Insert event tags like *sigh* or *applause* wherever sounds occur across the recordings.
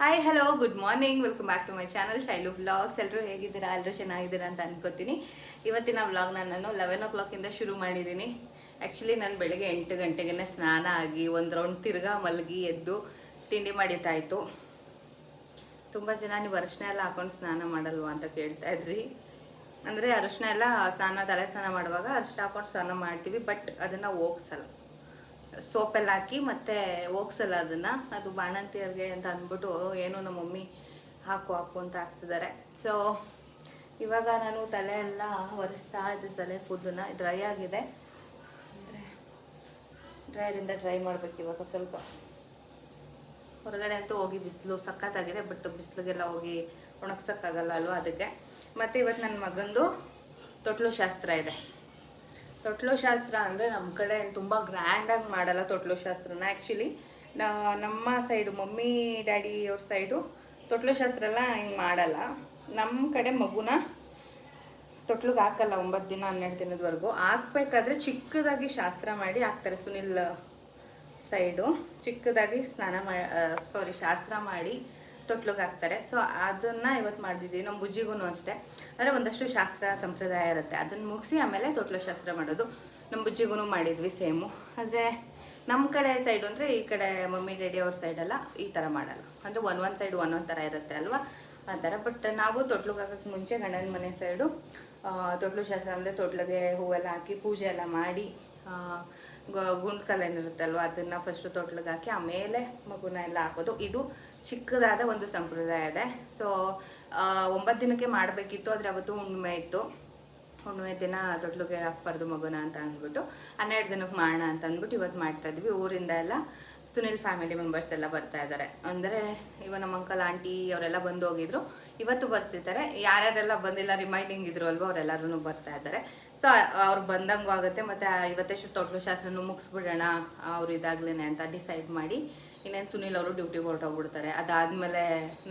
Hi hello good morning welcome back to my channel Shailu vlogs ಎಲ್ಲರೂ ಹೇಗಿದ್ದೀರಾ? ಎಲ್ಲರೂ ಚೆನ್ನಾಗಿದ್ದೀರಾ ಅಂತ ಅನ್ಕೋತೀನಿ. ಇವತ್ತಿನ ವ್ಲಾಗ್ನ ನಾನು ಲೆವೆನ್ ಓ ಕ್ಲಾಕಿಂದ ಶುರು ಮಾಡಿದ್ದೀನಿ. ಆ್ಯಕ್ಚುಲಿ ನಾನು ಬೆಳಗ್ಗೆ ಎಂಟು ಗಂಟೆಗೆ ಸ್ನಾನ ಆಗಿ ಒಂದು ರೌಂಡ್ ತಿರ್ಗಾ ಮಲಗಿ ಎದ್ದು ತಿಂಡಿ ಮಾಡಿತಾಯಿತು ತುಂಬ ಜನ ನೀವು ಅರಶಿನ ಎಲ್ಲ ಹಾಕೊಂಡು ಸ್ನಾನ ಮಾಡಲ್ವಾ ಅಂತ ಕೇಳ್ತಾ ಇದ್ರಿ. ಅಂದರೆ ಅರಶಿನ ಎಲ್ಲ ಸ್ನಾನ, ತಲೆ ಸ್ನಾನ ಮಾಡುವಾಗ ಅರಶಿನ ಹಾಕೊಂಡು ಸ್ನಾನ ಮಾಡ್ತೀವಿ ಬಟ್ ಅದನ್ನು ಹೋಗ್ಸಲ್ಲ. ಸೋಪೆಲ್ಲ ಹಾಕಿ ಮತ್ತೆ ಹೋಗ್ಸಲ್ಲ ಅದನ್ನು. ಅದು ಬಾಣಂತಿಯರಿಗೆ ಅಂತ ಅಂದ್ಬಿಟ್ಟು ಏನು ನಮ್ಮ ಮಮ್ಮಿ ಹಾಕು ಹಾಕು ಅಂತ ಹಾಕ್ಸಿದ್ದಾರೆ. ಸೊ ಇವಾಗ ನಾನು ತಲೆ ಎಲ್ಲ ಒರೆಸ್ತಾ ಇದ್ದೆ ತಲೆ ಕೂದಲನ್ನ ಡ್ರೈ ಆಗಿದೆ. ಅಂದರೆ ಡ್ರೈಯರಿಂದ ಡ್ರೈ ಮಾಡ್ಬೇಕು ಇವಾಗ ಸ್ವಲ್ಪ. ಹೊರಗಡೆ ಅಂತೂ ಹೋಗಿ ಬಿಸಿಲು ಸಖತ್ತಾಗಿದೆ, ಬಟ್ ಬಿಸಿಲಿಗೆಲ್ಲ ಹೋಗಿ ಒಣಗ್ಸೋಕ್ಕಾಗಲ್ಲ ಅಲ್ವಾ ಅದಕ್ಕೆ. ಮತ್ತು ಇವತ್ತು ನನ್ನ ಮಗಂದು ತೊಟ್ಲು ಶಾಸ್ತ್ರ ಇದೆ. ತೊಟ್ಲು ಶಾಸ್ತ್ರ ಅಂದರೆ ನಮ್ಮ ಕಡೆ ತುಂಬ ಗ್ರ್ಯಾಂಡಾಗಿ ಮಾಡಲ್ಲ ತೊಟ್ಲು ಶಾಸ್ತ್ರನ ಆ್ಯಕ್ಚುಲಿ ನಮ್ಮ ಸೈಡು ಮಮ್ಮಿ, ಡ್ಯಾಡಿ ಅವ್ರ ಸೈಡು ತೊಟ್ಲು ಶಾಸ್ತ್ರ ಎಲ್ಲ ಹಿಂಗೆ ಮಾಡಲ್ಲ. ನಮ್ಮ ಕಡೆ ಮಗುನ ತೊಟ್ಲಿಗೆ ಹಾಕಲ್ಲ ಒಂಬತ್ತು ದಿನ, ಹನ್ನೆರಡು ದಿನದವರೆಗೂ. ಹಾಕ್ಬೇಕಾದ್ರೆ ಚಿಕ್ಕದಾಗಿ ಶಾಸ್ತ್ರ ಮಾಡಿ ಹಾಕ್ತಾರೆ ಸುನಿಲ್ ಸೈಡು ಚಿಕ್ಕದಾಗಿ ಸ್ನಾನ ಮಾ ಸಾರಿ ಶಾಸ್ತ್ರ ಮಾಡಿ ತೊಟ್ಲಿಗೆ ಹಾಕ್ತಾರೆ. ಸೊ ಅದನ್ನು ಇವತ್ತು ಮಾಡಿದ್ದೀವಿ ನಮ್ಮ ಬುಜ್ಜಿಗೂ ಅಷ್ಟೇ. ಅಂದರೆ ಒಂದಷ್ಟು ಶಾಸ್ತ್ರ ಸಂಪ್ರದಾಯ ಇರುತ್ತೆ. ಅದನ್ನ ಮುಗಿಸಿ ಆಮೇಲೆ ತೊಟ್ಲು ಶಾಸ್ತ್ರ ಮಾಡೋದು. ನಮ್ಮ ಬುಜ್ಜಿಗೂ ಮಾಡಿದ್ವಿ ಸೇಮು. ಆದರೆ ನಮ್ಮ ಕಡೆ ಸೈಡು ಅಂದರೆ ಈ ಕಡೆ ಮಮ್ಮಿ, ಡ್ಯಾಡಿ ಅವ್ರ ಸೈಡೆಲ್ಲ ಈ ಥರ ಮಾಡಲ್ಲ. ಅಂದರೆ ಒನ್ ಒನ್ ಸೈಡ್ ಒಂದೊಂದು ಥರ ಇರುತ್ತೆ ಅಲ್ವಾ? ಆ ಥರ ಬಟ್ ನಾವು ತೊಟ್ಲಿಗೆ ಹಾಕೋಕ್ಕೆ ಮುಂಚೆ ಗಂಡನ ಮನೆ ಸೈಡು ತೊಟ್ಲು ಶಾಸ್ತ್ರ ಅಂದರೆ ತೊಟ್ಲಿಗೆ ಹೂವೆಲ್ಲ ಹಾಕಿ ಪೂಜೆ ಎಲ್ಲ ಮಾಡಿ ಗುಂಡ್ಕಲ್ಲ ಗ- ಗುಂಡ್ ಕಲ್ ಏನಿರುತ್ತಲ್ವ ಅದನ್ನು ಫಸ್ಟು ತೊಟ್ಲಿಗೆ ಹಾಕಿ ಆಮೇಲೆ ಮಗುನ ಎಲ್ಲ ಹಾಕೋದು. ಇದು ಚಿಕ್ಕದಾದ ಒಂದು ಸಂಪ್ರದಾಯ ಇದೆ. ಸೊ ಒಂಬತ್ತು ದಿನಕ್ಕೆ ಮಾಡಬೇಕಿತ್ತು, ಆದರೆ ಅವತ್ತು ಹುಣ್ಣಿಮೆ ಇತ್ತು. ಹುಣ್ಣಿಮೆ ದಿನ ತೊಟ್ಲಿಗೆ ಹಾಕ್ಬಾರ್ದು ಮಗುನ ಅಂತ ಅಂದ್ಬಿಟ್ಟು, ಹನ್ನೆರಡು ದಿನಕ್ಕೆ ಮಾಡೋಣ ಅಂತ ಅಂದ್ಬಿಟ್ಟು ಇವತ್ತು ಮಾಡ್ತಾ ಇದ್ವಿ. ಊರಿಂದ ಎಲ್ಲ ಸುನಿಲ್ ಫ್ಯಾಮಿಲಿ ಮೆಂಬರ್ಸ್ ಎಲ್ಲ ಬರ್ತಾ ಇದ್ದಾರೆ. ಅಂದರೆ ಇವ ನಮ್ಮ ಅಂಕಲ್ ಆಂಟಿ ಅವರೆಲ್ಲ ಬಂದು ಹೋಗಿದ್ರು. ಇವತ್ತು ಬರ್ತಿದ್ದಾರೆ ಯಾರ್ಯಾರೆಲ್ಲ ಬಂದಿಲ್ಲ ರಿಮೈನಿಂಗ್ ಇದ್ರು ಅಲ್ವಾ ಅವರೆಲ್ಲರೂ ಬರ್ತಾ ಇದ್ದಾರೆ. ಸೊ ಅವ್ರು ಬಂದಂಗೂ ಆಗುತ್ತೆ. ಮತ್ತು ಇವತ್ತೇ ತೊಟ್ಲು ಶಾಸ್ತ್ರನೂ ಮುಗಿಸ್ಬಿಡೋಣ, ಅವ್ರು ಇದಾಗ್ಲೇ ಅಂತ ಡಿಸೈಡ್ ಮಾಡಿ ಇನ್ನೇನು ಸುನಿಲ್ ಅವರು ಡ್ಯೂಟಿಗೆ ಹೊರಟೋಗ್ಬಿಡ್ತಾರೆ. ಅದಾದಮೇಲೆ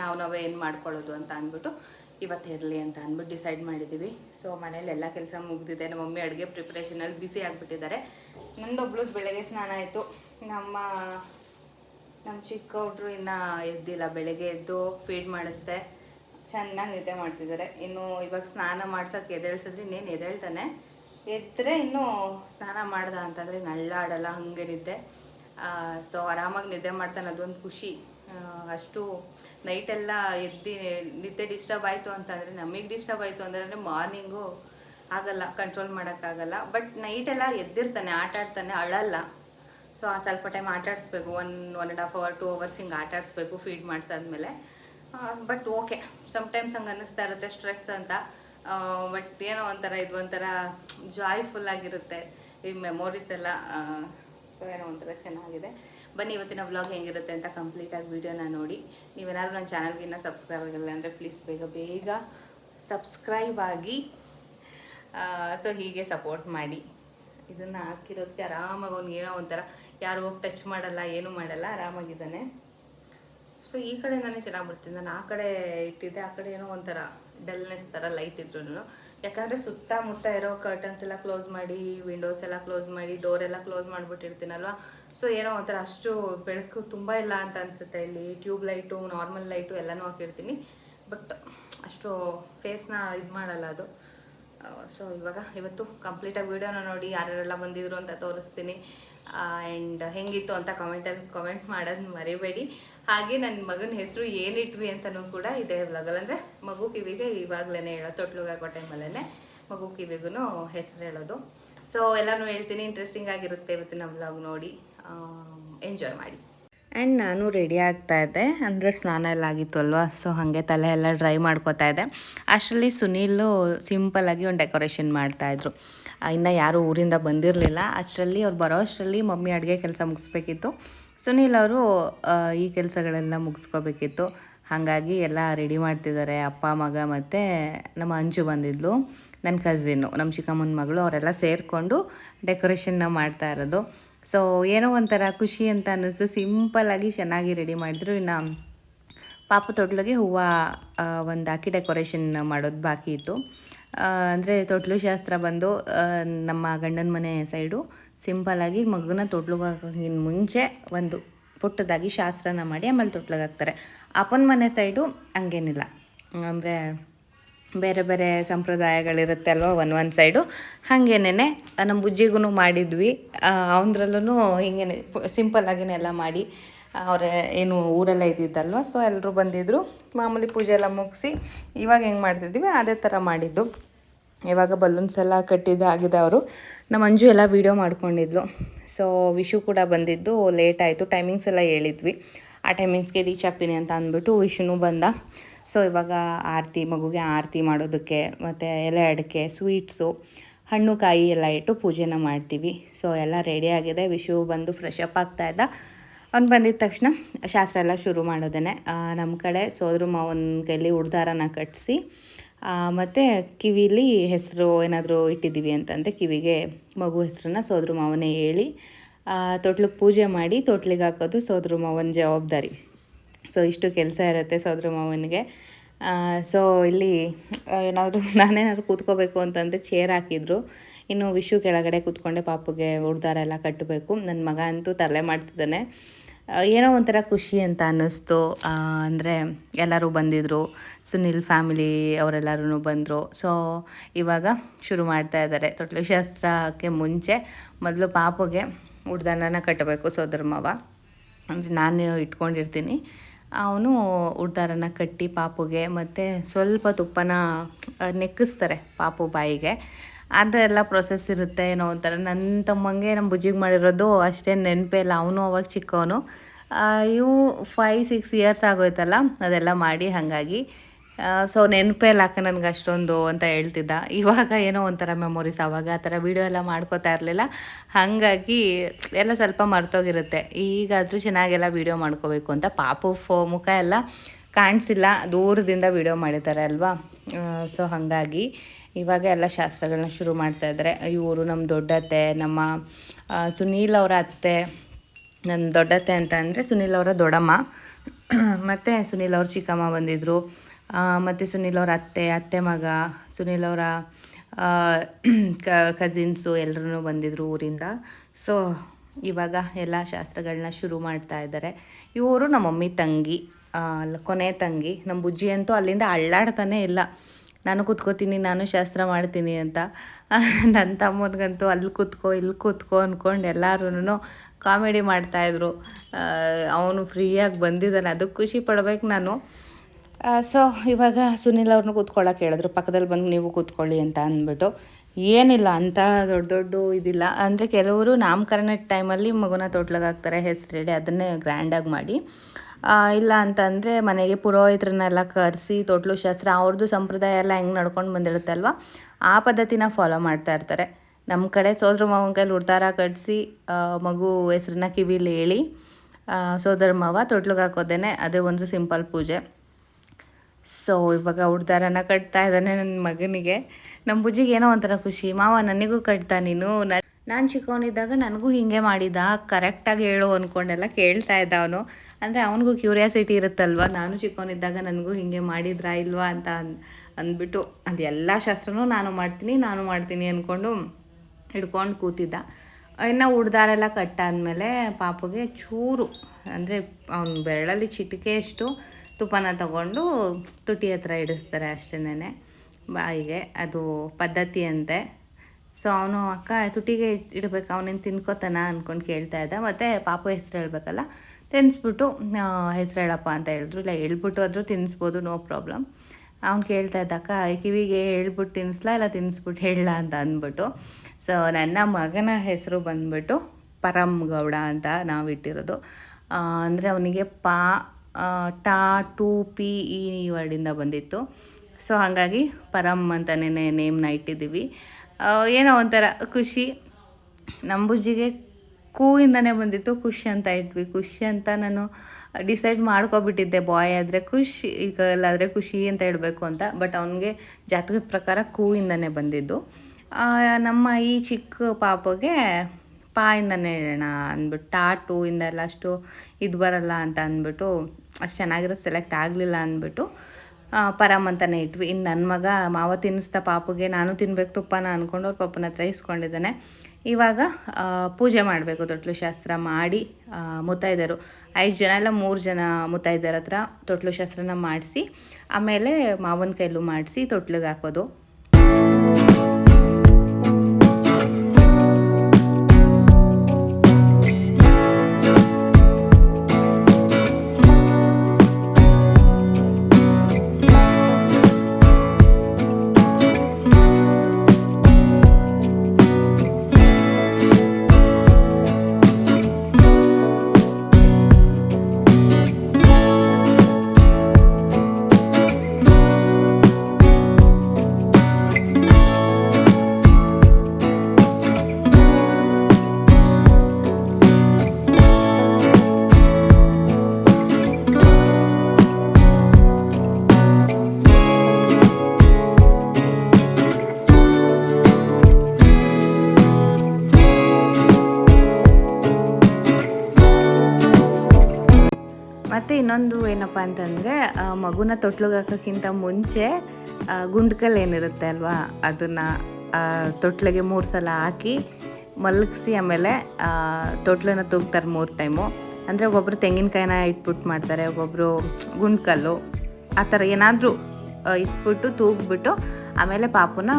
ನಾವು ನಾವೇ ಏನು ಮಾಡ್ಕೊಳ್ಳೋದು ಅಂತ ಅಂದ್ಬಿಟ್ಟು ಇವತ್ತು ಇರಲಿ ಅಂತ ಅಂದ್ಬಿಟ್ಟು ಡಿಸೈಡ್ ಮಾಡಿದ್ದೀವಿ ಸೊ ಮನೇಲಿ ಎಲ್ಲ ಕೆಲಸ ಮುಗ್ದಿದೆ. ನಮ್ಮ ಮಮ್ಮಿ ಅಡುಗೆ ಪ್ರಿಪ್ರೇಷನಲ್ಲಿ ಬಿಸಿ ಆಗಿಬಿಟ್ಟಿದ್ದಾರೆ. ನಂದೊಬ್ಳು ಬೆಳಗ್ಗೆ ಸ್ನಾನ ಆಯಿತು. ನಮ್ಮ ನಮ್ಮ ಚಿಕ್ಕ ಹುಡ್ರು ಇನ್ನೂ ಎದ್ದಿಲ್ಲ. ಬೆಳಗ್ಗೆ ಎದ್ದು ಫೀಡ್ ಮಾಡಿಸ್ದೆ. ಚೆನ್ನಾಗಿ ನಿದ್ದೆ ಮಾಡ್ತಿದ್ದಾರೆ. ಇನ್ನು ಇವಾಗ ಸ್ನಾನ ಮಾಡ್ಸೋಕೆ ಎದೇಳ್ಸಿದ್ರೆ ಇನ್ನೇನು ಎದೇಳ್ತಾನೆ ಎದ್ದರೆ ಇನ್ನೂ ಸ್ನಾನ ಮಾಡ್ದ ಅಂತಂದರೆ ನಳ್ಳಾಡಲ್ಲ ಹಾಗೆ ನಿದ್ದೆ. ಸೊ ಆರಾಮಾಗಿ ನಿದ್ದೆ ಮಾಡ್ತಾನೆ, ಅದೊಂದು ಖುಷಿ. ಅಷ್ಟು ನೈಟೆಲ್ಲ ಎದ್ದು ನಿದ್ದೆ ಡಿಸ್ಟರ್ಬ್ ಆಯಿತು ಅಂತಂದರೆ, ನಮಗೆ ಡಿಸ್ಟರ್ಬ್ ಆಯಿತು ಅಂದರೆ ಮಾರ್ನಿಂಗು ಆಗಲ್ಲ ಕಂಟ್ರೋಲ್ ಮಾಡೋಕ್ಕಾಗಲ್ಲ ಬಟ್ ನೈಟೆಲ್ಲ ಎದ್ದಿರ್ತಾನೆ, ಆಟ ಆಡ್ತಾನೆ, ಅಳಲ್ಲ. ಸೊ ಆ ಸ್ವಲ್ಪ time ಆಟಾಡಿಸ್ಬೇಕು one one and half hour two hours ಹಿಂಗೆ ಆಟಾಡಿಸ್ಬೇಕು ಫೀಡ್ ಮಾಡಿಸಾದ್ಮೇಲೆ. ಬಟ್ ಓಕೆ ಸಮ್ಟೈಮ್ಸ್ ಹಂಗೆ ಅನ್ನಿಸ್ತಾ ಇರುತ್ತೆ ಸ್ಟ್ರೆಸ್ ಅಂತ. ಬಟ್ ಏನೋ ಒಂಥರ, ಇದು ಒಂಥರ ಜಾಯ್ಫುಲ್ ಆಗಿರುತ್ತೆ. ಈ ಮೆಮೊರೀಸ್ ಎಲ್ಲ ಸೊ ಏನೋ ಒಂಥರ ಚೆನ್ನಾಗಿದೆ. ಬನ್ನಿ ಇವತ್ತಿನ ವ್ಲಾಗ್ ಹೆಂಗಿರುತ್ತೆ ಅಂತ ಕಂಪ್ಲೀಟಾಗಿ ವೀಡಿಯೋನ ನೋಡಿ. ನೀವೇನಾದ್ರು ನನ್ನ ಚಾನಲ್ಗೆ ಇನ್ನೂ ಸಬ್ಸ್ಕ್ರೈಬ್ ಆಗಿಲ್ಲ ಅಂದರೆ ಪ್ಲೀಸ್ ಬೇಗ ಬೇಗ ಸಬ್ಸ್ಕ್ರೈಬ್ ಆಗಿ ಸೊ ಹೀಗೆ ಸಪೋರ್ಟ್ ಮಾಡಿ. ಇದನ್ನು ಹಾಕಿರೋದಕ್ಕೆ ಆರಾಮಾಗಿ ಅವ್ನು ಏನೋ ಒಂಥರ ಯಾರು ಹೋಗಿ ಟಚ್ ಮಾಡಲ್ಲ, ಏನೂ ಮಾಡಲ್ಲ, ಆರಾಮಾಗಿದ್ದಾನೆ. ಸೊ ಈ ಕಡೆಯಿಂದನೇ ಚೆನ್ನಾಗಿ ಬರ್ತಿದ್ದೆ ನಾನು ಆ ಕಡೆ ಇಟ್ಟಿದ್ದೆ, ಆ ಕಡೆ ಏನೋ ಒಂಥರ ಡಲ್ನೆಸ್ ಥರ ಲೈಟ್ ಇದ್ರೂ ಯಾಕಂದರೆ ಸುತ್ತಮುತ್ತ ಇರೋ ಕರ್ಟನ್ಸ್ ಎಲ್ಲ ಕ್ಲೋಸ್ ಮಾಡಿ ವಿಂಡೋಸ್ ಎಲ್ಲ ಕ್ಲೋಸ್ ಮಾಡಿ ಡೋರ್ ಎಲ್ಲ ಕ್ಲೋಸ್ ಮಾಡಿಬಿಟ್ಟಿರ್ತೀನಲ್ವ? ಸೊ ಏನೋ ಒಂಥರ ಅಷ್ಟು ಬೆಳಕು ತುಂಬ ಇಲ್ಲ ಅಂತ ಅನಿಸುತ್ತೆ ಇಲ್ಲಿ. ಟ್ಯೂಬ್ ಲೈಟು ನಾರ್ಮಲ್ ಲೈಟು ಎಲ್ಲನೂ ಹಾಕಿರ್ತೀನಿ. ಬಟ್ ಅಷ್ಟು ಫೇಸ್ನ ಇದು ಮಾಡಲ್ಲ ಅದು. ಸೊ ಇವಾಗ ಇವತ್ತು ಕಂಪ್ಲೀಟಾಗಿ ವೀಡಿಯೋನ ನೋಡಿ ಯಾರ್ಯಾರೆಲ್ಲ ಬಂದಿದ್ರು ಅಂತ ತೋರಿಸ್ತೀನಿ. ಆ್ಯಂಡ್ ಹೆಂಗಿತ್ತು ಅಂತ ಕಮೆಂಟಲ್ಲಿ ಕಮೆಂಟ್ ಮಾಡೋದು ಮರಿಬೇಡಿ. ಹಾಗೆ ನನ್ನ ಮಗನ ಹೆಸರು ಏನಿಟ್ವಿ ಅಂತಲೂ ಕೂಡ ಇದೆ ವ್ಲಾಗಲ್ಲಿ ಅಂದರೆ ಮಗು ಕಿವಿಗೆ ಇವಾಗಲೇ ಹೇಳೋ ತೊಟ್ಲುಗೆ ಹಾಕೋ ಟೈಮಲ್ಲೇ ಮಗು ಕಿವಿಗೂ ಹೆಸರು ಹೇಳೋದು. ಸೊ ಎಲ್ಲನೂ ಹೇಳ್ತೀನಿ ಇಂಟ್ರೆಸ್ಟಿಂಗ್ ಆಗಿರುತ್ತೆ ಇವತ್ತಿನ ವ್ಲಾಗ್ ನೋಡಿ. ಎಂಜಾಯ್ ಮಾಡಿ. ಆ್ಯಂಡ್ ನಾನು ರೆಡಿ ಆಗ್ತಾ ಇದ್ದೆ. ಅಂದರೆ ಸ್ನಾನ ಎಲ್ಲ ಆಗಿತ್ತು ಅಲ್ವಾ? ಸೊ ಹಾಗೆ ತಲೆ ಎಲ್ಲ ಡ್ರೈ ಮಾಡ್ಕೋತಾ ಇದ್ದೆ. ಅಷ್ಟರಲ್ಲಿ ಸುನೀಲು ಸಿಂಪಲ್ಲಾಗಿ ಒಂದು ಡೆಕೋರೇಷನ್ ಮಾಡ್ತಾಯಿದ್ರು ಇನ್ನು ಯಾರೂ ಊರಿಂದ ಬಂದಿರಲಿಲ್ಲ. ಅಷ್ಟರಲ್ಲಿ ಅವ್ರು ಬರೋ ಅಷ್ಟರಲ್ಲಿ ಮಮ್ಮಿ ಅಡುಗೆ ಕೆಲಸ ಮುಗಿಸ್ಬೇಕಿತ್ತು. ಸುನೀಲ್ ಅವರು ಈ ಕೆಲಸಗಳೆಲ್ಲ ಮುಗಿಸ್ಕೋಬೇಕಿತ್ತು. ಹಾಗಾಗಿ ಎಲ್ಲ ರೆಡಿ ಮಾಡ್ತಿದ್ದಾರೆ. ಅಪ್ಪ, ಮಗ ಮತ್ತು ನಮ್ಮ ಅಂಜು ಬಂದಿದ್ಲು ನನ್ನ ಕಝಿನ್ನು ನಮ್ಮ ಚಿಕ್ಕಮ್ಮನ ಮಗಳು, ಅವರೆಲ್ಲ ಸೇರಿಕೊಂಡು ಡೆಕೋರೇಷನ್ನ ಮಾಡ್ತಾ ಇರೋದು. ಸೊ ಏನೋ ಒಂಥರ ಖುಷಿ ಅಂತ ಅನ್ನಿಸ್ತು. ಸಿಂಪಲ್ಲಾಗಿ ಚೆನ್ನಾಗಿ ರೆಡಿ ಮಾಡಿದ್ರು. ಇನ್ನು ಪಾಪ ತೊಟ್ಲಿಗೆ ಹೂವು ಒಂದು ಹಾಕಿ ಡೆಕೋರೇಷನ್ ಮಾಡೋದು ಬಾಕಿ ಇತ್ತು. ಅಂದರೆ ತೊಟ್ಲು ಶಾಸ್ತ್ರ ಬಂದು ನಮ್ಮ ಗಂಡನ ಮನೆ ಸೈಡು ಸಿಂಪಲ್ಲಾಗಿ ಮಗುನ ತೊಟ್ಲಿಗೆ ಹಾಕೋಕ್ಕಿಂತ ಮುಂಚೆ ಒಂದು ಪುಟ್ಟದಾಗಿ ಶಾಸ್ತ್ರನ ಮಾಡಿ ಆಮೇಲೆ ತೊಟ್ಲಿಗೆ ಹಾಕ್ತಾರೆ ಅಪ್ಪನ ಮನೆ ಸೈಡು ಹಂಗೇನಿಲ್ಲ. ಅಂದರೆ ಬೇರೆ ಬೇರೆ ಸಂಪ್ರದಾಯಗಳಿರುತ್ತೆ ಅಲ್ವಾ ಒನ್ ಒನ್ ಸೈಡು ಹಾಗೇನೇ ನಮ್ಮ ಬುಜ್ಜಿಗೂ ಮಾಡಿದ್ವಿ. ಅವನದ್ರಲ್ಲೂ ಹಿಂಗೇನೆ ಸಿಂಪಲ್ ಆಗಿನೇ ಎಲ್ಲ ಮಾಡಿ ಅವ್ರ ಏನು ಊರೆಲ್ಲ ಇದ್ದಿದ್ದಲ್ವ? ಸೊ ಎಲ್ಲರೂ ಬಂದಿದ್ದರು ಮಾಮೂಲಿ ಪೂಜೆ ಎಲ್ಲ ಮುಗಿಸಿ, ಇವಾಗ ಹೆಂಗೆ ಮಾಡ್ತಿದ್ವಿ ಅದೇ ಥರ ಮಾಡಿದ್ದು. ಇವಾಗ ಬಲೂನ್ಸ್ ಎಲ್ಲ ಕಟ್ಟಿದ್ದು ಆಗಿದೆ ಅವರು. ನಮ್ಮ ಅಂಜು ಎಲ್ಲ ವೀಡಿಯೋ ಮಾಡ್ಕೊಂಡಿದ್ಲು. ಸೊ ವಿಶು ಕೂಡ ಬಂದಿದ್ದು ಲೇಟ್ ಆಯಿತು. ಟೈಮಿಂಗ್ಸ್ ಎಲ್ಲ ಹೇಳಿದ್ವಿ. ಆ ಟೈಮಿಂಗ್ಸ್ಗೆ ರೀಚ್ ಆಗ್ತೀನಿ ಅಂತ ಅಂದ್ಬಿಟ್ಟು ವಿಶುನು ಬಂದ. ಸೊ ಇವಾಗ ಆರತಿ, ಮಗುಗೆ ಆರತಿ ಮಾಡೋದಕ್ಕೆ, ಮತ್ತು ಎಲೆ ಅಡಿಕೆ ಸ್ವೀಟ್ಸು ಹಣ್ಣು, ಕಾಯಿ ಎಲ್ಲ ಇಟ್ಟು ಪೂಜೆನ ಮಾಡ್ತೀವಿ. ಸೊ ಎಲ್ಲ ರೆಡಿ ಆಗಿದೆ. ವಿಶು ಬಂದು ಫ್ರೆಶ್ ಅಪ್ ಇದ್ದ. ಅವ್ನು ಬಂದಿದ್ದ ತಕ್ಷಣ ಶಾಸ್ತ್ರ ಎಲ್ಲ ಶುರು ಮಾಡೋದೇನೆ. ನಮ್ಮ ಕಡೆ ಸೋದ್ರ ಮಾವನ ಕೈಲಿ ಉಡ್ದಾರನ ಕಟ್ಟಿಸಿ ಮತ್ತು ಕಿವಿಲಿ ಹೆಸರು ಏನಾದರೂ ಇಟ್ಟಿದ್ದೀವಿ ಅಂತಂದರೆ ಕಿವಿಗೆ ಮಗು ಹೆಸರನ್ನ ಸೋದ್ರ ಮಾವನೇ ಹೇಳಿ ತೊಟ್ಲಿಗೆ ಪೂಜೆ ಮಾಡಿ ತೊಟ್ಲಿಗೆ ಹಾಕೋದು ಸೋದ್ರ ಮಾವನ ಜವಾಬ್ದಾರಿ. ಸೊ ಇಷ್ಟು ಕೆಲಸ ಇರುತ್ತೆ ಸೋದ್ರ ಮಾವನಿಗೆ. ಸೊ ಇಲ್ಲಿ ಏನಾದರೂ *laughs* ನಾನೇನಾದ್ರು ಕೂತ್ಕೋಬೇಕು ಅಂತಂದರೆ ಚೇರ್ ಹಾಕಿದ್ರು. ಇನ್ನು ವಿಶು ಕೆಳಗಡೆ ಕೂತ್ಕೊಂಡೆ ಪಾಪುಗೆ ಉಡ್ದಾರ ಎಲ್ಲ ಕಟ್ಟಬೇಕು. ನನ್ನ ಮಗ ಅಂತೂ ತಲೆ ಮಾಡ್ತಿದ್ದಾನೆ. ಏನೋ ಒಂಥರ ಖುಷಿ ಅಂತ ಅನ್ನಿಸ್ತು. ಅಂದರೆ ಎಲ್ಲರೂ ಬಂದಿದ್ದರು ಸುನಿಲ್ ಫ್ಯಾಮಿಲಿ ಅವರೆಲ್ಲರೂ ಬಂದರು. ಸೊ ಇವಾಗ ಶುರು ಮಾಡ್ತಾ ಇದ್ದಾರೆ. ತೊಟ್ಲು ಶಾಸ್ತ್ರಕ್ಕೆ ಮುಂಚೆ ಮೊದಲು ಪಾಪುಗೆ ಉಡ್ದಾನನ ಕಟ್ಟಬೇಕು ಸೋದರ ಮಾವ. ಅಂದರೆ ನಾನು ಇಟ್ಕೊಂಡಿರ್ತೀನಿ. ಅವನು ಉಡ್ದಾರನ ಕಟ್ಟಿ ಪಾಪುಗೆ ಮತ್ತು ಸ್ವಲ್ಪ ತುಪ್ಪನ ನೆಕ್ಕಿಸ್ತಾರೆ ಪಾಪು ಬಾಯಿಗೆ. ಅದೆಲ್ಲ ಪ್ರೊಸೆಸ್ ಇರುತ್ತೆ ಏನೋ ಒಂಥರ. ನನ್ನ ತಮ್ಮಂಗೆ ನಮ್ಮ ಬುಜ್ಜಿಗೆ ಮಾಡಿರೋದು ಅಷ್ಟೇ ನೆನಪೇ ಇಲ್ಲ. ಅವನು ಅವಾಗ ಚಿಕ್ಕವನು. ಇವು ಫೈವ್ ಸಿಕ್ಸ್ ಇಯರ್ಸ್ ಆಗೋಯ್ತಲ್ಲ, ಅದೆಲ್ಲ ಮಾಡಿ ಹಾಗಾಗಿ. ಸೊ ನೆನಪೇ ಇಲ್ಲ ಅಕ್ಕ ನನಗೆ ಅಷ್ಟೊಂದು ಅಂತ ಹೇಳ್ತಿದ್ದ. ಇವಾಗ ಏನೋ ಒಂಥರ ಮೆಮೊರೀಸ್ ಅವಾಗ ಆ ಥರ ವೀಡಿಯೋ ಎಲ್ಲ ಮಾಡ್ಕೋತಾ ಇರಲಿಲ್ಲ. ಹಾಗಾಗಿ ಎಲ್ಲ ಸ್ವಲ್ಪ ಮರ್ತೋಗಿರುತ್ತೆ. ಈಗಾದರೂ ಚೆನ್ನಾಗೆಲ್ಲ ವೀಡಿಯೋ ಮಾಡ್ಕೋಬೇಕು ಅಂತ ಪಾಪು ಫೋ ಮುಖ ಎಲ್ಲ ಕಾಣಿಸಿಲ್ಲ. ದೂರದಿಂದ ವೀಡಿಯೋ ಮಾಡಿದ್ದಾರೆ ಅಲ್ವಾ? ಸೊ ಹಾಗಾಗಿ ಇವಾಗ ಎಲ್ಲ ಶಾಸ್ತ್ರಗಳನ್ನ ಶುರು ಮಾಡ್ತಾ ಇದ್ದಾರೆ. ಇವರು ನಮ್ಮ ದೊಡ್ಡತ್ತೆ, ನಮ್ಮ ಸುನೀಲ್ ಅವರ ಅತ್ತೆ ನನ್ನ ದೊಡ್ಡತ್ತೆ ಅಂತ ಅಂದರೆ ಸುನೀಲ್ ಅವರ ದೊಡ್ಡಮ್ಮ. *clears throat* ಮತ್ತು ಸುನೀಲ್ ಅವ್ರ ಚಿಕ್ಕಮ್ಮ ಬಂದಿದ್ದರು ಮತ್ತು ಸುನೀಲ್ ಅವರ ಅತ್ತೆ ಅತ್ತೆ ಮಗ, ಸುನೀಲ್ ಅವರ ಕಸಿನ್ಸು ಎಲ್ಲರೂ ಬಂದಿದ್ದರು ಊರಿಂದ. ಸೊ ಇವಾಗ ಎಲ್ಲ ಶಾಸ್ತ್ರಗಳನ್ನ ಶುರು ಮಾಡ್ತಾ ಇದ್ದಾರೆ. ಇವರು ನಮ್ಮ ಮಮ್ಮಿ ತಂಗಿ ಕೊನೆ ತಂಗಿ. ನಮ್ಮ ಬುಜ್ಜಿ ಅಂತೂ ಅಲ್ಲಿಂದ ಅಳ್ಳಾಡ್ತಾನೆ ಇಲ್ಲ. ನಾನು ಕೂತ್ಕೋತೀನಿ, ನಾನು ಶಾಸ್ತ್ರ ಮಾಡ್ತೀನಿ ಅಂತ. *laughs* ನನ್ನ ತಮ್ಮನಿಗಂತೂ ಅಲ್ಲಿ ಕೂತ್ಕೋ, ಇಲ್ಲಿ ಕೂತ್ಕೋ ಅಂದ್ಕೊಂಡು ಎಲ್ಲರೂ ಕಾಮಿಡಿ ಮಾಡ್ತಾಯಿದ್ರು ಅವನು ಫ್ರೀಯಾಗಿ ಬಂದಿದ್ದಾನೆ ಅದಕ್ಕೆ ಖುಷಿ ಪಡ್ಬೇಕು ನಾನು. ಸೊ, ಇವಾಗ ಸುನಿಲ್ ಅವ್ರನ್ನ ಕೂತ್ಕೊಳ್ಳೋಕೆ ಹೇಳಿದ್ರು ಪಕ್ಕದಲ್ಲಿ ಬಂದು ನೀವು ಕೂತ್ಕೊಳ್ಳಿ ಅಂತ ಅಂದ್ಬಿಟ್ಟು. ಏನಿಲ್ಲ ಅಂಥ ದೊಡ್ಡ ದೊಡ್ಡ ಇದಿಲ್ಲ. ಅಂದರೆ ಕೆಲವರು ನಾಮಕರಣ ಟೈಮಲ್ಲಿ ಮಗುನ ತೊಟ್ಲಿಗೆ ಹಾಕ್ತಾರೆ, ಹೆಸರು ಹೇಳಿ, ಅದನ್ನೇ ಗ್ರ್ಯಾಂಡಾಗಿ ಮಾಡಿ. ಇಲ್ಲ ಅಂತಂದರೆ ಮನೆಗೆ ಪುರೋಹಿತರನ್ನೆಲ್ಲ ಕರೆಸಿ, ತೊಟ್ಲು, ಶಾಸ್ತ್ರ ಅವ್ರದ್ದು ಸಂಪ್ರದಾಯ ಎಲ್ಲ ಹೆಂಗೆ ನಡ್ಕೊಂಡು ಬಂದಿರುತ್ತೆ ಅಲ್ವಾ? ಆ ಪದ್ಧತಿನ ಫಾಲೋ ಮಾಡ್ತಾ ಇರ್ತಾರೆ. ನಮ್ಮ ಕಡೆ ಸೋದರ ಮಾವನ ಕೈಲಿ ಉಡ್ತಾರ ಕಟ್ಟಿಸಿ ಮಗು ಹೆಸ್ರನ್ನ ಕಿವಿಲಿ ಹೇಳಿ ಸೋದರ ಮಾವ ತೊಟ್ಲಿಗೆ ಹಾಕೋದೇನೆ ಅದೇ ಒಂದು ಸಿಂಪಲ್ ಪೂಜೆ. ಸೊ ಇವಾಗ ಉಡ್ದಾರನ ಕಟ್ತಾ ಇದ್ದಾನೆ ನನ್ನ ಮಗನಿಗೆ. ನಮ್ಮ ಬುಜ್ಜಿಗೆ ಏನೋ ಒಂಥರ ಖುಷಿ. ಮಾವ ನನಗೂ ಕಟ್ತಾ ನೀನು ನಾನು ಚಿಕ್ಕವನಿದ್ದಾಗ ನನಗೂ ಹೀಗೆ ಮಾಡಿದ. ಕರೆಕ್ಟಾಗಿ ಹೇಳು ಅಂದ್ಕೊಂಡೆಲ್ಲ ಕೇಳ್ತಾ ಇದ್ದ ಅವನು. ಅಂದರೆ ಅವನಿಗೂ ಕ್ಯೂರಿಯಾಸಿಟಿ ಇರುತ್ತಲ್ವ? ನಾನು ಚಿಕ್ಕವನಿದ್ದಾಗ ನನಗೂ ಹೀಗೆ ಮಾಡಿದ್ರಾ ಇಲ್ವಾ ಅಂತ ಅನ್, ಅಂದ್ಬಿಟ್ಟು ಅದು ಎಲ್ಲ ಶಾಸ್ತ್ರನೂ ನಾನು ಮಾಡ್ತೀನಿ ನಾನು ಮಾಡ್ತೀನಿ ಅಂದ್ಕೊಂಡು ಹಿಡ್ಕೊಂಡು ಕೂತಿದ್ದ. ಇನ್ನು ಉಡ್ದಾರೆಲ್ಲ ಕಟ್ಟಾದಮೇಲೆ ಪಾಪುಗೆ ಚೂರು, ಅಂದರೆ ಅವನ ಬೆರಳಲ್ಲಿ ಚಿಟಿಕೆಯಷ್ಟು ತುಪ್ಪನ ತಗೊಂಡು ತುಟಿ ಹತ್ರ ಇಡಿಸ್ತಾರೆ ಅಷ್ಟೇನೆ ಬಾಯಿಗೆ ಅದು ಪದ್ಧತಿ ಅಂತೆ. ಸೊ ಅವನು ಅಕ್ಕ, ತುಟಿಗೆ ಇಡಬೇಕು ಅವನೇನು ತಿನ್ಕೋತಾನ ಅಂದ್ಕೊಂಡು ಕೇಳ್ತಾ ಇದ್ದ. ಮತ್ತು ಪಾಪು ಹೆಸ್ರು ಹೇಳ್ಬೇಕಲ್ಲ? ತಿನ್ನಿಸ್ಬಿಟ್ಟು ಹೆಸ್ರು ಹೇಳಪ್ಪ ಅಂತ ಹೇಳಿದ್ರು. ಇಲ್ಲ, ಹೇಳ್ಬಿಟ್ಟು ಆದರೂ ತಿನ್ನಿಸ್ಬೋದು ನೋ ಪ್ರಾಬ್ಲಮ್. ಅವ್ನು ಕೇಳ್ತಾ ಇದ್ದ, ಅಕ್ಕ ಕಿವಿಗೆ ಹೇಳ್ಬಿಟ್ಟು ತಿನ್ನಿಸ್ಲಾ ಇಲ್ಲ ತಿನ್ನಿಸ್ಬಿಟ್ಟು ಹೇಳಲಾ? ಅಂತ ಅಂದ್ಬಿಟ್ಟು. ಸೊ ನನ್ನ ಮಗನ ಹೆಸರು ಬಂದ್ಬಿಟ್ಟು ಪರಮ್ ಗೌಡ ಅಂತ ನಾವು ಇಟ್ಟಿರೋದು. ಅಂದರೆ ಅವನಿಗೆ ಪಾ ಟಾ, ಟು, ಪಿ ಈ ವರ್ಡಿಂದ ಬಂದಿತ್ತು. ಸೊ ಹಾಗಾಗಿ ಪರಮ್ ಅಂತಲೇ ನೇಮ್ನ ಇಟ್ಟಿದ್ದೀವಿ. ಏನೋ ಒಂಥರ ಖುಷಿ. ನಮ್ಮ ಬುಜ್ಜಿಗೆ ಕೂಯಿಂದನೇ ಬಂದಿತ್ತು ಖುಷಿ ಅಂತ ಇಟ್ವಿ. ಖುಷಿ ಅಂತ ನಾನು ಡಿಸೈಡ್ ಮಾಡ್ಕೊಬಿಟ್ಟಿದ್ದೆ. ಬಾಯ್ ಆದರೆ ಖುಷಿ ಈಗ ಆದರೆ ಖುಷಿ ಅಂತ ಹೇಳಬೇಕು ಅಂತ. ಬಟ್ ಅವನಿಗೆ ಜಾತಕದ ಪ್ರಕಾರ ಕೂಯಿಂದನೇ ಬಂದಿದ್ದು. ನಮ್ಮ ಈ ಚಿಕ್ಕ ಪಾಪಗೆ ಪಾಯಿಂದನೇ ಹೇಳೋಣ ಅಂದ್ಬಿಟ್ಟು, ಟಾಟು ಇಂದ ಇಂದೆಲ್ಲ ಅಷ್ಟು ಇದು ಬರಲ್ಲ ಅಂತ ಅಂದ್ಬಿಟ್ಟು, ಅಷ್ಟು ಚೆನ್ನಾಗಿರೋ ಸೆಲೆಕ್ಟ್ ಆಗಲಿಲ್ಲ ಅಂದ್ಬಿಟ್ಟು ಪರಮ್ ಅಂತಾನೆ ಇಟ್ವಿ. ಇನ್ನು ನನ್ನ ಮಗ ಮಾವ ತಿನ್ನಿಸ್ತಾ ಪಾಪುಗೆ ನಾನು ತಿನ್ಬೇಕು ತುಪ್ಪನ ಅಂದ್ಕೊಂಡು ಅವ್ರ ಪಪ್ಪನ ಹತ್ರ ಇಸ್ಕೊಂಡಿದ್ದಾನೆ. ಇವಾಗ ಪೂಜೆ ಮಾಡಬೇಕು ತೊಟ್ಲು ಶಾಸ್ತ್ರ ಮಾಡಿ ಆ, ಐದು ಜನ ಇಲ್ಲ ಮೂರು ಜನ ಮುತ್ತೈದೆಯರ ಹತ್ರ ತೊಟ್ಲು ಶಾಸ್ತ್ರನ ಮಾಡಿಸಿ ಆಮೇಲೆ ಮಾವನ ಕೈಲೂ ಮಾಡಿಸಿ ತೊಟ್ಲಿಗೆ ಹಾಕೋದು. ಇನ್ನೊಂದು ಏನಪ್ಪ ಅಂತಂದರೆ ಮಗುನ ತೊಟ್ಲಿಗೆ ಹಾಕೋಕ್ಕಿಂತ ಮುಂಚೆ ಗುಂಡ್ಕಲ್ ಏನಿರುತ್ತೆ ಅಲ್ವಾ, ಅದನ್ನು ತೊಟ್ಲಿಗೆ ಮೂರು ಸಲ ಹಾಕಿ ಮಲಗಿಸಿ ಆಮೇಲೆ ತೊಟ್ಲನ್ನ ತೂಗ್ತಾರೆ ಮೂರು ಟೈಮು. ಅಂದರೆ ಒಬ್ಬೊಬ್ಬರು ತೆಂಗಿನಕಾಯಿನ ಇಟ್ಬಿಟ್ಟು ಮಾಡ್ತಾರೆ ಒಬ್ಬೊಬ್ಬರು ಗುಂಡ್ಕಲ್ಲು, ಆ ಥರ ಏನಾದರೂ ಇಟ್ಬಿಟ್ಟು ತೂಗ್ಬಿಟ್ಟು ಆಮೇಲೆ ಪಾಪುನ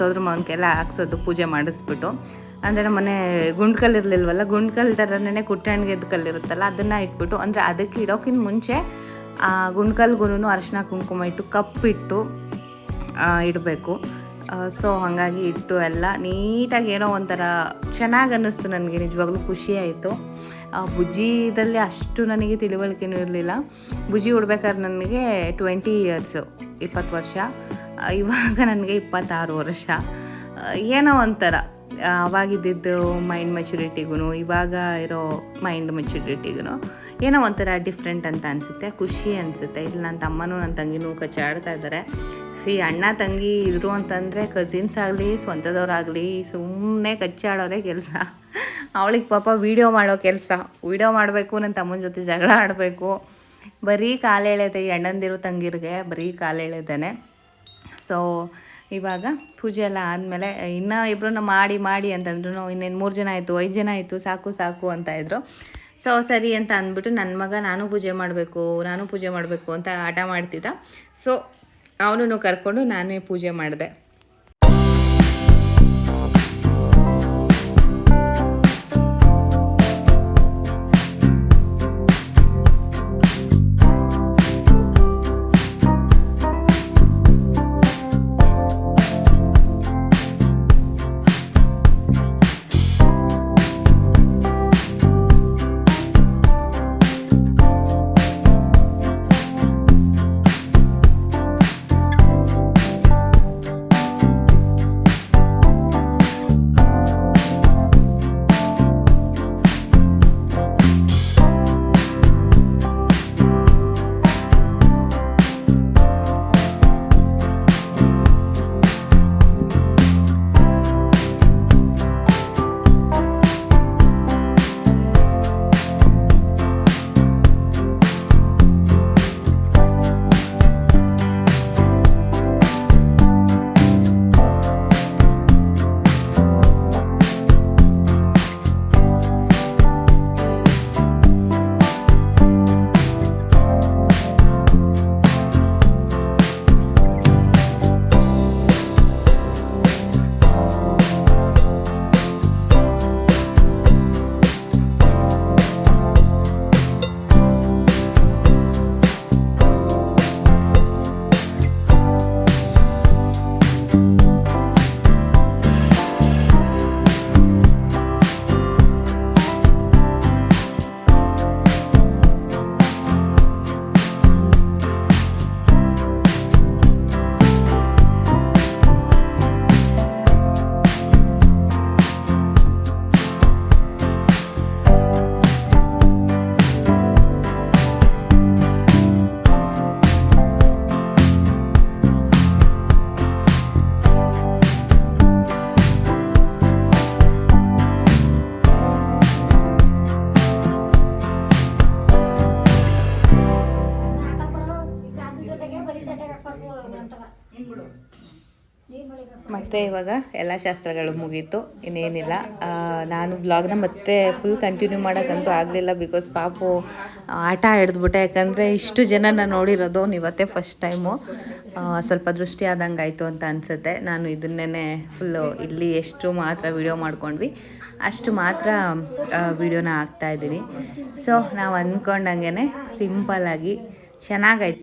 ಸೋದ್ರ ಮಾವನ ಹಾಕ್ಸೋದು, ಪೂಜೆ ಮಾಡಿಸ್ಬಿಟ್ಟು. ಅಂದರೆ ನಮ್ಮ ಮನೆ ಗುಂಡ್ಕಲ್ ಇರಲಿಲ್ವಲ್ಲ ಗುಂಡ್ಕಲ್ ಥರನೇ ಕುಟ್ಟಣ್ಗೆದ್ದು ಕಲ್ಲಿರುತ್ತಲ್ಲ ಅದನ್ನು ಇಟ್ಬಿಟ್ಟು, ಅಂದರೆ ಅದಕ್ಕೆ ಇಡೋಕ್ಕಿಂತ ಮುಂಚೆ ಗುಂಡ್ಕಲ್ಗೂ ಅರಿಶಿನ ಕುಂಕುಮ ಇಟ್ಟು ಕಪ್ಪಿಟ್ಟು ಇಡಬೇಕು. ಸೊ ಹಾಗಾಗಿ ಇಟ್ಟು ಎಲ್ಲ ನೀಟಾಗಿ ಏನೋ ಒಂಥರ ಚೆನ್ನಾಗಿ ಅನ್ನಿಸ್ತು ನನಗೆ, ನಿಜವಾಗ್ಲೂ ಖುಷಿ ಆಯಿತು. ಬುಜ್ಜಿದಲ್ಲಿ ಅಷ್ಟು ನನಗೆ ತಿಳುವಳಿಕೆನೂ ಇರಲಿಲ್ಲ. ಬುಜ್ಜಿ ಉಡ್ಬೇಕಾದ್ರೆ ನನಗೆ ಟ್ವೆಂಟಿ ಇಯರ್ಸು ಇಪ್ಪತ್ತು ವರ್ಷ. ಇವಾಗ ನನಗೆ ಇಪ್ಪತ್ತಾರು ವರ್ಷ. ಏನೋ ಒಂಥರ. ಅವಾಗಿದ್ದಿದ್ದು ಮೈಂಡ್ ಮೆಚುರಿಟಿಗೂ ಇವಾಗ ಇರೋ ಮೈಂಡ್ ಮೆಚುರಿಟಿಗೂ ಏನೋ ಒಂಥರ ಡಿಫ್ರೆಂಟ್ ಅಂತ ಅನಿಸುತ್ತೆ, ಖುಷಿ ಅನಿಸುತ್ತೆ. ಇಲ್ಲಿ ನನ್ನ ತಮ್ಮನೂ ನನ್ನ ತಂಗಿನೂ ಕಚ್ಚಾಡ್ತಾ ಇದ್ದಾರೆ. ಈ ಅಣ್ಣ ತಂಗಿ ಇದ್ರು ಅಂತಂದರೆ ಕಸಿನ್ಸ್ ಆಗಲಿ, ಸ್ವಂತದವ್ರಾಗಲಿ ಸುಮ್ಮನೆ ಕಚ್ಚಾಡೋದೇ ಕೆಲಸ. ಅವಳಿಗೆ ಪಾಪ ವೀಡಿಯೋ ಮಾಡೋ ಕೆಲಸ. ವೀಡಿಯೋ ಮಾಡಬೇಕು ನನ್ನ ತಮ್ಮನ ಜೊತೆ ಜಗಳ ಆಡಬೇಕು. ಬರೀ ಕಾಲೆಳೆದೆ ಈ ಅಣ್ಣಂದಿರು ತಂಗಿರಿಗೆ, ಬರೀ ಕಾಲೆಳೆದೇನೆ. ಸೊ ಇವಾಗ ಪೂಜೆ ಎಲ್ಲ ಆದಮೇಲೆ ಇನ್ನೂ ಇಬ್ಬರನ್ನ ಮಾಡಿ ಮಾಡಿ ಅಂತಂದ್ರು ಇನ್ನೇನು ಮೂರು ಜನ ಆಯಿತು, ಐದು ಜನ ಆಯಿತು, ಸಾಕು ಸಾಕು ಅಂತ ಇದ್ರು. ಸೊ ಸರಿ ಅಂತ ಅಂದ್ಬಿಟ್ಟು ನನ್ನ ಮಗ ನಾನು ಪೂಜೆ ಮಾಡಬೇಕು, ನಾನು ಪೂಜೆ ಮಾಡಬೇಕು ಅಂತ ಆಟ ಮಾಡ್ತಿದ್ದ. ಸೊ ಅವನನ್ನು ಕರ್ಕೊಂಡು ನಾನೇ ಪೂಜೆ ಮಾಡಿದೆ. ಮತ್ತು ಇವಾಗ ಎಲ್ಲ ಶಾಸ್ತ್ರಗಳು ಮುಗೀತು, ಇನ್ನೇನಿಲ್ಲ. ನಾನು ಬ್ಲಾಗ್ನ ಮತ್ತೆ ಫುಲ್ ಕಂಟಿನ್ಯೂ ಮಾಡೋಕ್ಕಂತೂ ಆಗಲಿಲ್ಲ ಬಿಕಾಸ್ ಪಾಪು ಆಟ ಹಿಡಿದ್ಬಿಟ್ಟೆ. ಯಾಕಂದರೆ ಇಷ್ಟು ಜನನ ನೋಡಿರೋದು ಇವತ್ತೇ ಫಸ್ಟ್ ಟೈಮು ಸ್ವಲ್ಪ ದೃಷ್ಟಿ ಆದಂಗೆ ಆಯಿತು ಅಂತ ಅನಿಸುತ್ತೆ. ನಾನು ಇದನ್ನೇ ಫುಲ್ಲು ಇಲ್ಲಿ ಎಷ್ಟು ಮಾತ್ರ ವಿಡಿಯೋ ಮಾಡ್ಕೊಂಡ್ವಿ. ಅಷ್ಟು ಮಾತ್ರ ವಿಡಿಯೋನ ಹಾಕ್ತಾ ಇದ್ದೀನಿ. ಸೊ ನಾವು ಅಂದ್ಕೊಂಡಂಗೆ ಸಿಂಪಲ್ಲಾಗಿ ಚೆನ್ನಾಗಾಯ್ತು.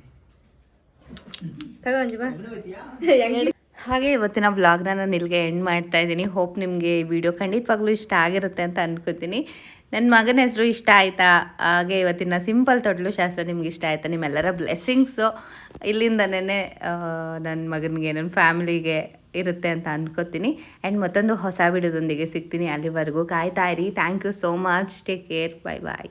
*laughs* ಹಾಗೆ ಇವತ್ತಿನ ವ್ಲಾಗ್ನ ನಾನು ಇಲ್ಲಿಗೆ ಎಂಡ್ ಮಾಡ್ತಾ ಇದ್ದೀನಿ. ಹೋಪ್ ನಿಮಗೆ ಈ ವಿಡಿಯೋ ಖಂಡಿತವಾಗ್ಲೂ ಇಷ್ಟ ಆಗಿರುತ್ತೆ ಅಂತ ಅನ್ಕೋತೀನಿ. ನನ್ನ ಮಗನ ಹೆಸರು ಇಷ್ಟ ಆಯಿತಾ? ಹಾಗೆ ಇವತ್ತಿನ ಸಿಂಪಲ್ ತೊಟ್ಲು ಶಾಸ್ತ್ರ ನಿಮ್ಗೆ ಇಷ್ಟ ಆಯ್ತಾ? ನಿಮ್ಮೆಲ್ಲರ ಬ್ಲೆಸ್ಸಿಂಗ್ಸು ಇಲ್ಲಿಂದನೇ ನನ್ನ ಮಗನಿಗೆ ನನ್ನ ಫ್ಯಾಮಿಲಿಗೆ ಇರುತ್ತೆ ಅಂತ ಅನ್ಕೋತೀನಿ. ಆ್ಯಂಡ್ ಮತ್ತೊಂದು ಹೊಸ ವಿಡಿಯೋದೊಂದಿಗೆ ಸಿಗ್ತೀನಿ ಅಲ್ಲಿವರೆಗೂ. ಕಾಯ್ತಾ ಇರಿ. Thank you so much take care bye bye